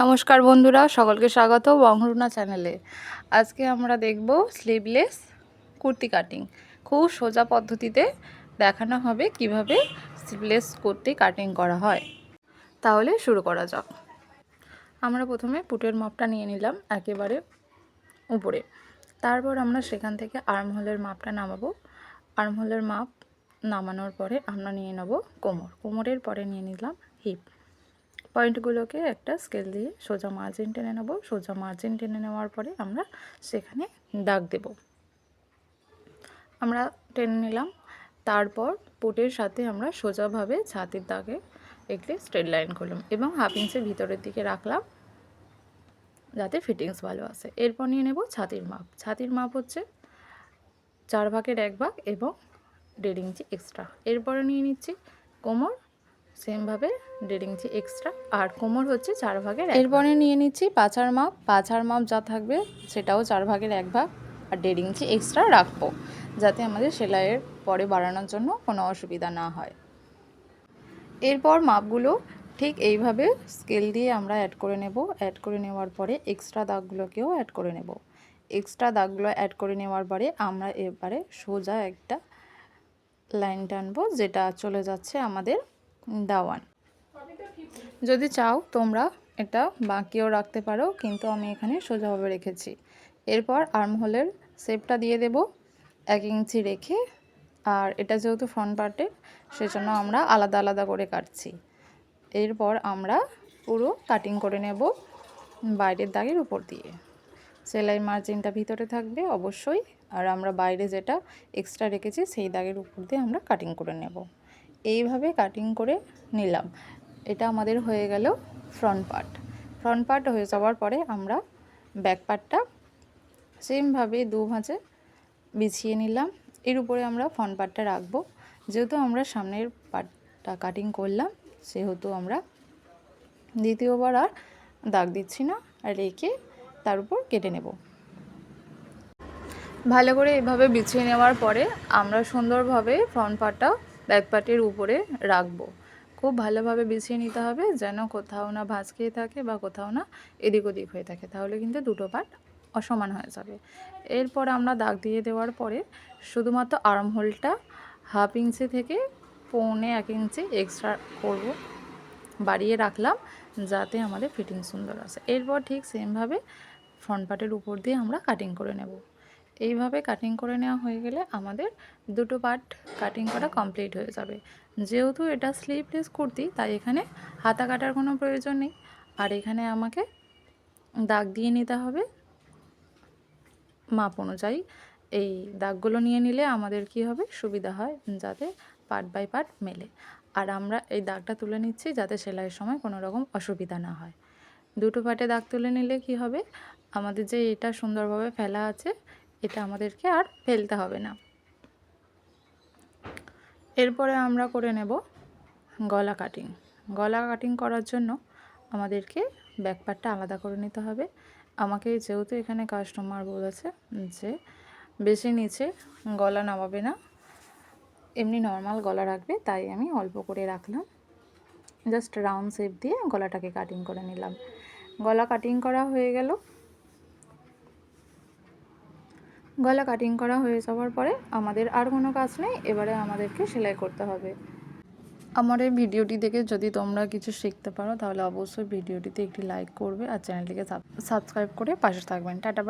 নমস্কার বন্ধুরা, সকলকে স্বাগত বংরুনা চ্যানেলে। আজকে আমরা দেখব স্লিভলেস কুর্তি কাটিং খুব সোজা পদ্ধতিতে দেখানো হবে কীভাবে স্লিভলেস কুর্তি কাটিং করা হয়। তাহলে শুরু করা যাক। আমরা প্রথমে পুটের মাপটা নিয়ে নিলাম একেবারে উপরে। তারপর আমরা সেখান থেকে আর্মহোলের মাপটা নামাবো। আর্মহোলের মাপ নামানোর পরে আমরা নিয়ে নেব কোমর। কোমরের পরে নিয়ে নিলাম হিপ পয়েন্টগুলোকে একটা স্কেল দিয়ে সোজা মার্জিন টেনে নেব। সোজা মার্জিন টেনে নেওয়ার পরে আমরা সেখানে দাগ দেব। আমরা টেনে নিলাম। তারপর পুটের সাথে আমরা সোজাভাবে ছাতির দাগে একটি স্ট্রেট লাইন করলাম এবং হাফ ইঞ্চের ভিতরের দিকে রাখলাম যাতে ফিটিংস ভালো আসে। এরপর নিয়ে নেব ছাতির মাপ। ছাতির মাপ হচ্ছে চার ভাগের এক ভাগ এবং দেড় ইঞ্চি এক্সট্রা এরপরে নিয়ে নিচ্ছি কোমর। সেমভাবে দেড় ইঞ্চি এক্সট্রা আর কোমর হচ্ছে চার ভাগের এরপরে নিয়ে নিচ্ছি পাছার মাপ পাছার মাপ যা থাকবে সেটাও চার ভাগের এক ভাগ, আর দেড় ইঞ্চি এক্সট্রা রাখব, যাতে আমাদের সেলাইয়ের পরে বাড়ানোর জন্য কোনো অসুবিধা না হয়। এরপর মাপগুলো ঠিক এইভাবে স্কেল দিয়ে আমরা অ্যাড করে নেব। অ্যাড করে নেওয়ার পরে এক্সট্রা দাগগুলোকেও অ্যাড করে নেব। এক্সট্রা দাগগুলো অ্যাড করে নেওয়ার পরে আমরা এবারে সোজা একটা লাইন টানবো, যেটা চলে যাচ্ছে আমাদের দাওয়ান যদি চাও, তোমরা এটা বাকিও রাখতে পারো, কিন্তু আমি এখানে সোজাভাবে রেখেছি। এরপর আর্মহোলের শেপটা দিয়ে দেব, এক ইঞ্চি রেখে। আর এটা যেহেতু ফ্রন্ট পার্টে সেজন্য আমরা আলাদা আলাদা করে কাটছি। এরপর আমরা পুরো কাটিং করে নেব বাইরের দাগের উপর দিয়ে। সেলাই মার্জিনটা ভিতরে থাকবে, অবশ্যই। আর আমরা বাইরে যেটা এক্সট্রা রেখেছি, সেই দাগের উপর দিয়ে আমরা কাটিং করে নেব। এইভাবে কাটিং করে নিলাম। এটা আমাদের হয়ে গেল ফ্রন্ট পার্ট ফ্রন্ট পার্ট হয়ে যাওয়ার পরে আমরা ব্যাক পার্টটা সেমভাবে দু ভাঁজে বিছিয়ে নিলাম। এর উপরে আমরা ফ্রন্ট পার্টটা রাখব। যেহেতু আমরা সামনের পার্টটা কাটিং করলাম, সেহেতু আমরা দ্বিতীয়বার আর দাগ দিচ্ছি না, আর রেখে তার উপর কেটে নেব। ভালো করে এভাবে বিছিয়ে নেওয়ার পরে আমরা সুন্দরভাবে ফ্রন্ট পার্টটা ব্যাক পার্টের উপরে রাখব। খুব ভালোভাবে বিছিয়ে নিতে হবে যেন কোথাও না ভাঁজ খেয়ে থাকে বা কোথাও না এদিক ওদিক হয়ে থাকে, তাহলে কিন্তু দুটো পার্ট অসমান হয়ে যাবে। এরপর আমরা দাগ দিয়ে দেওয়ার পরে শুধুমাত্র আর্ম হোলটা হাফ ইঞ্চি থেকে পৌনে এক ইঞ্চি এক্সট্রা করব, বাড়িয়ে রাখলাম যাতে আমাদের ফিটিং সুন্দর আসে। এরপর ঠিক সেমভাবে ফ্রন্ট পার্টের উপর দিয়ে আমরা কাটিং করে নেব। এইভাবে কাটিং করে নেওয়া হয়ে গেলে আমাদের দুটো পার্ট কাটিং করা কমপ্লিট হয়ে যাবে। যেহেতু এটা স্লিভলেস কুর্তি, তাই এখানে হাতা কাটার কোনো প্রয়োজন নেই। আর এখানে আমাকে দাগ দিয়ে নিতে হবে। মাপ অনুযায়ী এই দাগগুলো নিয়ে নিলে আমাদের কি হবে? সুবিধা হয় যাতে পার্ট বাই পার্ট মেলে। আর আমরা এই দাগটা তুলে নিচ্ছি যাতে সেলাইয়ের সময় কোনো রকম অসুবিধা না হয়। দুটো পার্টে দাগ তুলে নিলে কি হবে? আমাদের যে এটা সুন্দরভাবে ফেলা আছে এটা আমাদেরকে আর ফেলতে হবে না। এরপরে আমরা করে নেব গলা কাটিং গলা কাটিং করার জন্য আমাদেরকে ব্যাক পার্টটা আলাদা করে নিতে হবে। আমাকে যেহেতু এখানে কাস্টমার বলেছে যে বেশি নিচে গলা নামাবে না, এমনি নর্মাল গলা রাখবে, তাই আমি অল্প করে রাখলাম। জাস্ট রাউন্ড শেপ দিয়ে গলাটাকে কাটিং করে নিলাম। গলা কাটিং করা হয়ে গেল। গলা কাটিং করা হয়ে যাওয়ার পরে আমাদের আর কোনো কাজ নেই, এবারে আমাদেরকে সেলাই করতে হবে। আমার এই ভিডিওটি দেখে যদি তোমরা কিছু শিখতে পারো, তাহলে অবশ্যই ভিডিওটিতে একটি লাইক করবে আর চ্যানেলটিকে সাবস্ক্রাইব করে পাশে থাকবেন। টাটা